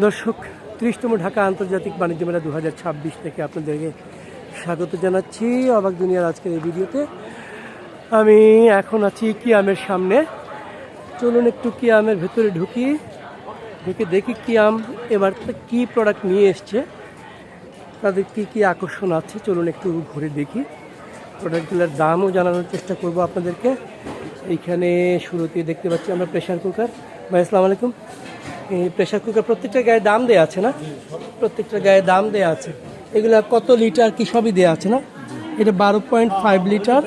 দর্শক, ত্রিশতম ঢাকা আন্তর্জাতিক বাণিজ্য মেলা দু হাজার ছাব্বিশ থেকে আপনাদেরকে স্বাগত জানাচ্ছি অবাক দুনিয়ার আজকের এই ভিডিওতে। আমি এখন আছি কিয়ামের সামনে। চলুন একটু কিয়ামের ভেতরে ঢুকি, ঢুকে দেখি কিয়াম এবার কি প্রোডাক্ট নিয়ে এসছে, তাদের কী কী আকর্ষণ আছে। চলুন একটু ঘুরে দেখি। প্রোডাক্টগুলোর দামও জানানোর চেষ্টা করব আপনাদেরকে। এইখানে শুরুতে দেখতে পাচ্ছি আমরা প্রেশার কুকার ভাই, আসসালামু আলাইকুম। প্রেশার কুকার প্রত্যেকটা গায়ে দাম দেওয়া আছে না? প্রত্যেকটা গায়ে দাম দেওয়া আছে। এগুলা কত লিটার কি সবই দেওয়া আছে না? এটা বারো পয়েন্ট ফাইভ লিটার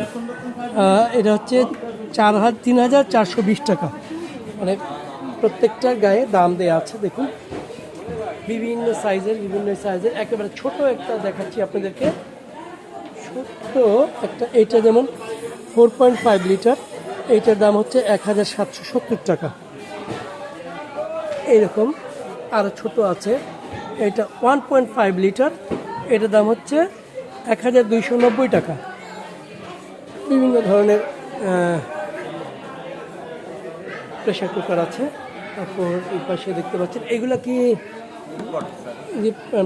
এটা হচ্ছে চার হাজার তিন হাজার চারশো বিশ টাকা। মানে প্রত্যেকটা গায়ে দাম দেওয়া আছে, দেখুন। বিভিন্ন সাইজের বিভিন্ন সাইজের একেবারে ছোট একটা দেখাচ্ছি আপনাদেরকে। ছোট্ট একটা, এইটা যেমন ফোর পয়েন্ট ফাইভ লিটার এইটার দাম হচ্ছে এক হাজার সাতশো সত্তর টাকা। এইরকম আরও ছোট আছে। এটা ওয়ান পয়েন্ট ফাইভ লিটার এটার দাম হচ্ছে এক হাজার দুইশো নব্বই টাকা। বিভিন্ন ধরনের প্রেশার কুকার আছে। তারপর এই পাশে দেখতে পাচ্ছেন, এগুলা কি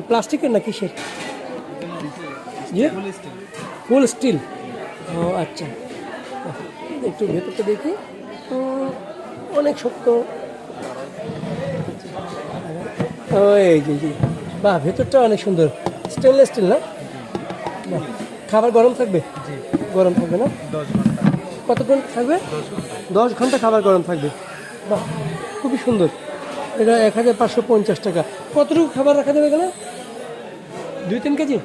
প্লাস্টিকের না কিসের জি? ফুল স্টিল ও আচ্ছা। একটু ভেতরটা দেখি। অনেক শক্ত। ও এই যে। জি বাহ ভেতরটা অনেক সুন্দর। স্টেনলেস স্টিল না? বাহ। খাবার গরম থাকবে? গরম থাকবে না? কতক্ষণ থাকবে? দশ ঘণ্টা। খাবার গরম থাকবে। বাহ খুবই সুন্দর। এটা এক হাজার পাঁচশো পঞ্চাশ টাকা। কতটুকু খাবার রাখা যাবে এখানে? দুই তিন কেজি?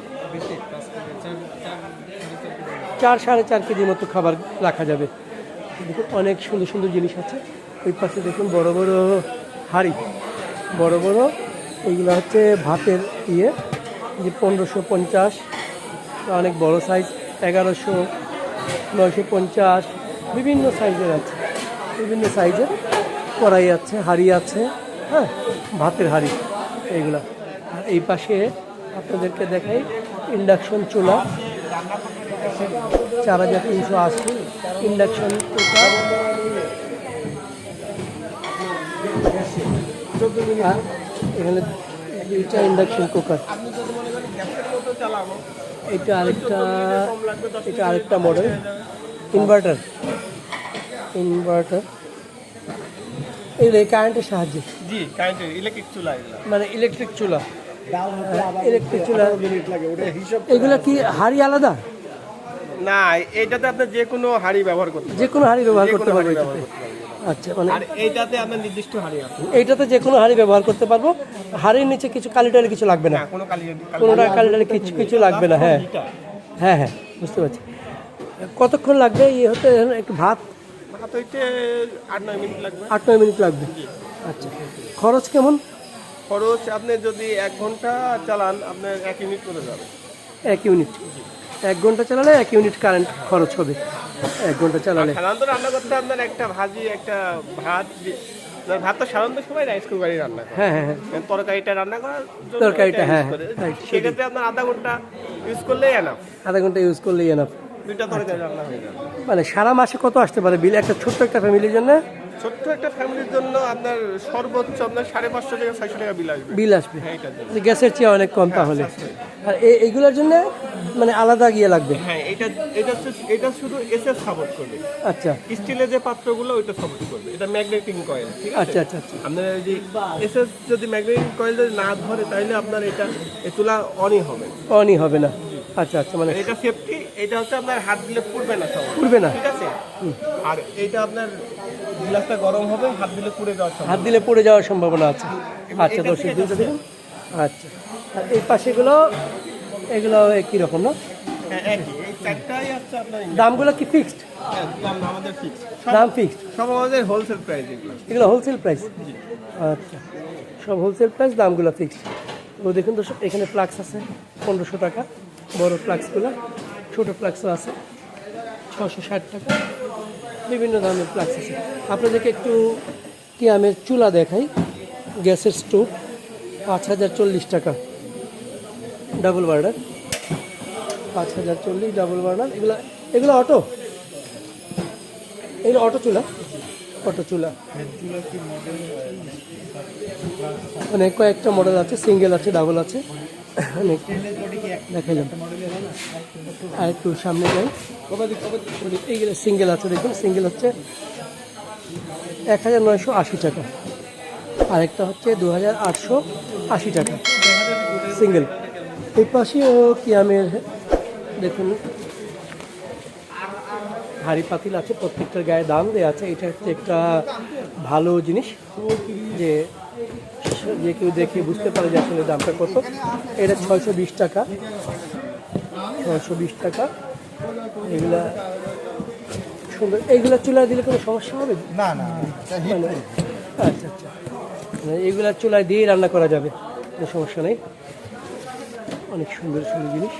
চার সাড়ে চার কেজির মতো খাবার রাখা যাবে। দেখুন অনেক সুন্দর সুন্দর জিনিস আছে। ওই পাশে দেখুন বড় বড় হাঁড়ি। বড় বড় এইগুলো হচ্ছে ভাতের ইয়ে যে পনেরোশো পঞ্চাশ অনেক বড় সাইজ এগারোশো, নয়শো পঞ্চাশ, বিভিন্ন সাইজের আছে। বিভিন্ন সাইজের কড়াই আছে, হাঁড়ি আছে হ্যাঁ ভাতের হাঁড়ি এইগুলা আর এই পাশে আপনাদেরকে দেখাই ইন্ডাকশন চুলা। চার হাজার তিনশো আশি ইন্ডাকশন কুকার এখানে দুইটা ইন্ডাকশন কুকার এটা আরেকটা এটা আরেকটা মডেল ইনভার্টার ইনভার্টার এই কারেন্টের সাহায্যে। জি কারেন্টের ইলেকট্রিক চুলা মানে ইলেকট্রিক চুলা। ইলেকট্রিক চুলা। এগুলা কি হাড়ি আলাদা? না এইটাতে আপনি যে কোনো হাঁড়ি ব্যবহার করতে যে কোনো হাড়ি ব্যবহার করতে কোনো আচ্ছা মানে আর এইটাতে আপনার নির্দিষ্ট হাঁড়ি আছে এইটাতে যে কোনো হাড়ি ব্যবহার করতে পারব। হাড়ির নিচে কিছু কালি টালি কিছু লাগবে না। না কোনো কালি কোনোটা কালি টালি কিছু কিছু লাগবে না হ্যাঁ। হ্যাঁ হ্যাঁ বুঝতে পারছি। কতক্ষণ লাগবে? ইয়ে হতে একটু ভাত? ভাত হইতে আট নয় মিনিট লাগবে। আট নয় মিনিট লাগবে। আচ্ছা খরচ কেমন? খরচ আপনি যদি এক ঘণ্টা চালান আপনার এক ইউনিট করে যাবে। এক ইউনিট। এক ঘণ্টা চালালে এক ইউনিট কারেন্ট খরচ হবে। এক ঘণ্টা চালালে। সাধারণত রান্না করতে আপনার একটা ভাজি একটা ভাত দি- আপনার ভাত তো সাধারণত সবাই রাইস কুকারই রান্না করে। হ্যাঁ হ্যাঁ হ্যাঁ। তরকারিটা রান্না করার তরকারিটা, হ্যাঁ, হ্যাঁ, সেক্ষেত্রে আপনার আধা ঘণ্টা ইউজ করলেই এনাফ আধা ঘণ্টা ইউজ করলেই এনাফ দুইটা তরকারি রান্না হয়ে যাবে। মানে সারা মাসে কত আসতে পারে? বিল একটা ছোট্ট একটা ফ্যামিলির জন্য ছোট্ট একটা ফ্যামিলির জন্য আপনার সর্বোচ্চ আপনার সাড়ে পাঁচশো থেকে ছয়শো টাকা বিল আসবে। বিল আসবে। হ্যাঁ এটার গ্যাসের চেয়ে অনেক কম তাহলে। আর এই- এইগুলোর জন্য মানে আলাদা গিয়ে লাগবে? হ্যাঁ এটা এটা এটা শুধু এসএস সাপোর্ট করবে। আচ্ছা। স্টিলের যে পাত্রগুলো ওইটা সাপোর্ট করবে। এটা ম্যাগনেটিং কয়েল ঠিক আছে? আচ্ছা আচ্ছা আচ্ছা। আপনার এই যে এসএস যদি ম্যাগনেটিং কয়েল যদি না ধরে তাহলে আপনার এটা চুলা অনই হবে। অনই হবে না। আচ্ছা আচ্ছা মানে এটা সেফটি এটা হচ্ছে আপনার হাত দিলে পুড়বে না সব। পুড়বে না। ঠিক আছে? আর এটা আপনার গ্লাসটা গরম হবে হাত দিলে পুড়ে যাওয়ার সম্ভাবনা হাত দিলে পড়ে যাওয়ার সম্ভাবনা আছে। আচ্ছা দর্শক থেকে দেখুন। আচ্ছা আর এই পাশেগুলো এগুলো একই রকম না? হ্যাঁ দামগুলো কি ফিক্সড হ্যাঁ, দাম ফিক্সড সব আমাদের হোলসেল প্রাইস এগুলো। হোলসেল প্রাইস আচ্ছা সব হোলসেল প্রাইস দামগুলো ফিক্সড তো দেখুন দর্শক এখানে ফ্লাক্স আছে পনেরোশো টাকা। বড় ফ্লাক্সগুলো ছোটো ফ্লাক্সও আছে ছশো ষাট টাকা। বিভিন্ন ধরনের ফ্লাক্স আছে। আপনাদেরকে একটু কি আমের চুলা দেখাই, গ্যাসের স্টোভ, পাঁচ হাজার চল্লিশ টাকা। ডাবল বার্ডার, পাঁচ হাজার চল্লিশ ডাবল বার্ডার। এগুলো এগুলো অটো? এগুলো অটো চুলা? অটো চুলা। মানে কয়েকটা মডেল আছে সিঙ্গেল আছে ডাবল আছে। অনেক দেখাইলাম আর সামনে যাই। এইগুলো সিঙ্গেল আছে, দেখুন সিঙ্গেল হচ্ছে এক হাজার নয়শো আশি টাকা। আরেকটা হচ্ছে দু হাজার আটশো আশি টাকা। সিঙ্গেল এই পাশেও কিয়ামের, দেখুন হাড়ি পাতিল আছে, প্রত্যেকটার গায়ে দাম দেওয়া আছে। এটা হচ্ছে একটা ভালো জিনিস যে যে কেউ দেখে বুঝতে পারে যে আসলে দামটা কত। এটা ছয়শো বিশ টাকা। ছয়শো বিশ টাকা। এগুলা সুন্দর। এইগুলা চুলায় দিলে কোনো সমস্যা হবে? না না মানে আচ্ছা আচ্ছা। মানে এগুলা চুলায় দিয়ে রান্না করা যাবে কোনো সমস্যা নেই। অনেক সুন্দর সুন্দর জিনিস।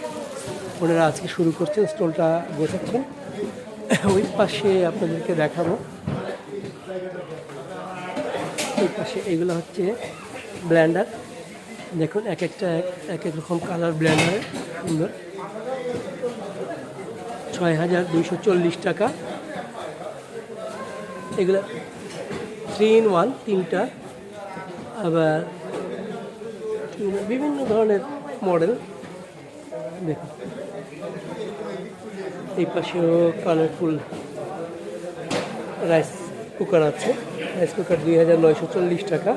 ওনারা আজকে শুরু করছেন স্টলটা গোছাচ্ছেন। ওই পাশে আপনাদেরকে দেখাবো। ওই পাশে এগুলো হচ্ছে ব্ল্যান্ডার দেখুন, এক একটা, এক- এক রকম কালার ব্ল্যান্ডার সুন্দর। ছয় হাজার দুইশো চল্লিশ টাকা। এগুলো থ্রি ইন ওয়ান তিনটা। আবার বিভিন্ন ধরনের মডেল দেখুন। এই পাশেও কালারফুল রাইস কুকার আছে। রাইস কুকার দুই হাজার নয়শো চল্লিশ টাকা।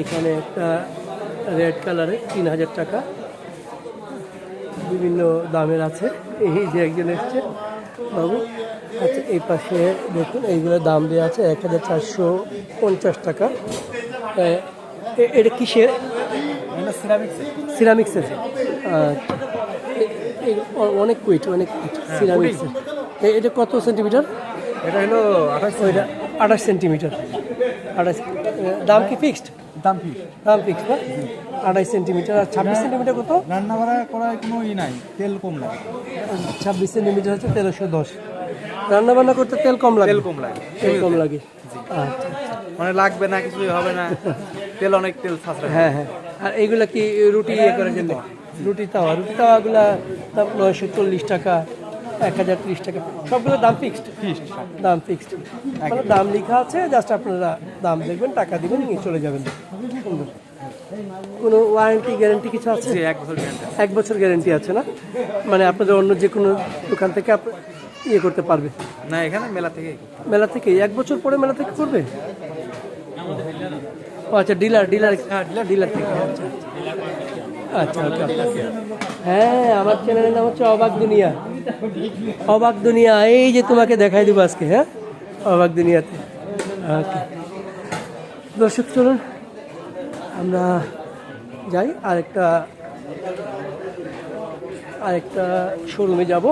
এখানে একটা রেড কালারের তিন হাজার টাকা। বিভিন্ন দামের আছে। এই যে একজন এসছে বাবু। আচ্ছা এই পাশে দেখুন এইগুলো দাম দেওয়া আছে এক হাজার চারশো পঞ্চাশ টাকা। এটা কিসের? সিরামিক্সের। অনেক কুইট অনেক সিরামিক্সের। এটা কত সেন্টিমিটার? এটা হলো আঠাশ আঠাশ সেন্টিমিটার। আঠাশ দাম কি ফিক্সড? দাম ফিস দাম ফিক্সড না? আঠাশ সেন্টিমিটার আর ছাব্বিশ সেন্টিমিটার কত? রান্না বাড়া করার কোনো ই নাই তেল কম লাগে। ছাব্বিশ সেন্টিমিটার হচ্ছে তেরোশো দশ। রান্না বান্না করতে তেল কম লাগে? তেল কম লাগে। তেল কম লাগে। আচ্ছা মানে লাগবে না কিছুই হবে না। তেল অনেক তেল সাশ্রয়। হ্যাঁ হ্যাঁ। আর এইগুলা কি রুটি ইয়ে করার জন্য রুটি তাওয়া। রুটি তাওয়াগুলা দাম নয়শো চল্লিশ টাকা এক হাজার ত্রিশ টাকা। সবগুলো দাম ফিক্সড? ফিস্ট দাম ফিক্সড। দাম লেখা আছে জাস্ট আপনারা দাম দেখবেন টাকা দিবেন নিয়ে চলে যাবেন। কোনো ওয়ারেন্টি গ্যারেন্টি কিছু আছে? এক বছর এক বছর গ্যারেন্টি আছে না? মানে আপনাদের অন্য যে কোনো দোকান থেকে ইয়ে করতে পারবে? না এখানে মেলা থেকে মেলা থেকে এক বছর পরে মেলা থেকে করবে? ও আচ্ছা ডিলার ডিলার হ্যাঁ ডিলার ডিলার থেকে। আচ্ছা আচ্ছা। হ্যাঁ আমার চ্যানেলের নাম হচ্ছে অবাক দুনিয়া। অবাক দুনিয়া এই যে তোমাকে দেখাই দিব আজকে হ্যাঁ? অবাক দুনিয়াতে। ওকে দর্শক চলুন। আমরা যাই আরেকটা আরেকটা শোরুমে যাব।